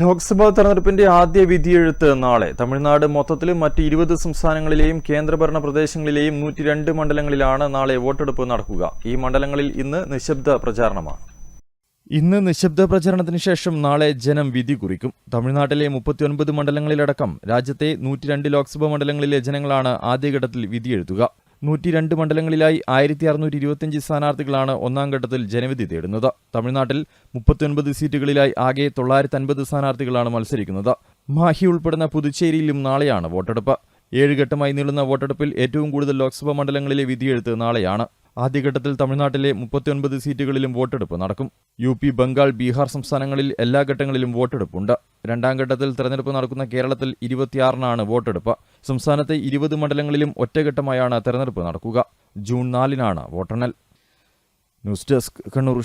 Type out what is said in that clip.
ലോക്സഭാ തെരഞ്ഞെടുപ്പിന്റെ ആദ്യ വിധിയെഴുത്ത് നാളെ. തമിഴ്നാട് മൊത്തത്തിലും മറ്റ് ഇരുപത് സംസ്ഥാനങ്ങളിലെയും കേന്ദ്രഭരണ പ്രദേശങ്ങളിലെയും നൂറ്റി രണ്ട് മണ്ഡലങ്ങളിലാണ് നാളെ വോട്ടെടുപ്പ് നടക്കുക. ഈ മണ്ഡലങ്ങളിൽ ഇന്ന് നിശബ്ദ പ്രചാരണമാണ്. ഇന്ന് നിശബ്ദ പ്രചരണത്തിന് ശേഷം നാളെ ജനം വിധി കുറിക്കും. തമിഴ്നാട്ടിലെ മുപ്പത്തിയൊൻപത് മണ്ഡലങ്ങളിലടക്കം രാജ്യത്തെ നൂറ്റി രണ്ട് ലോക്സഭാ മണ്ഡലങ്ങളിലെ ജനങ്ങളാണ് ആദ്യഘട്ടത്തിൽ വിധിയെഴുതുക. നൂറ്റി രണ്ട് മണ്ഡലങ്ങളിലായി ആയിരത്തി അറുന്നൂറ്റി ഇരുപത്തിയഞ്ച് സ്ഥാനാർത്ഥികളാണ് ഒന്നാം ഘട്ടത്തിൽ ജനവിധി തേടുന്നത്. തമിഴ്നാട്ടിൽ മുപ്പത്തിയൊൻപത് സീറ്റുകളിലായി ആകെ തൊള്ളായിരത്തി അൻപത് സ്ഥാനാർത്ഥികളാണ് മത്സരിക്കുന്നത്. മാഹി ഉൾപ്പെടുന്ന പുതുച്ചേരിയിലും നാളെയാണ് വോട്ടെടുപ്പ്. ഏഴ് ഘട്ടമായി നീളുന്ന വോട്ടെടുപ്പിൽ ഏറ്റവും കൂടുതൽ ലോക്സഭാ മണ്ഡലങ്ങളിലെ വിധിയെഴുത്ത് നാളെയാണ്. ആദ്യഘട്ടത്തിൽ തമിഴ്നാട്ടിലെ മുപ്പത്തിയൊൻപത് സീറ്റുകളിലും വോട്ടെടുപ്പ് നടക്കും. യു പി ബംഗാൾ ബീഹാർ സംസ്ഥാനങ്ങളിൽ എല്ലാ ഘട്ടങ്ങളിലും വോട്ടെടുപ്പുണ്ട്. രണ്ടാം ഘട്ടത്തിൽ തെരഞ്ഞെടുപ്പ് നടക്കുന്ന കേരളത്തിൽ ഇരുപത്തിയാറിനാണ് വോട്ടെടുപ്പ്. സംസ്ഥാനത്തെ ഇരുപത് മണ്ഡലങ്ങളിലും ഒറ്റഘട്ടമായാണ് തെരഞ്ഞെടുപ്പ് നടക്കുക. ജൂൺ നാലിനാണ് വോട്ടെണ്ണൽ. News desk Kannur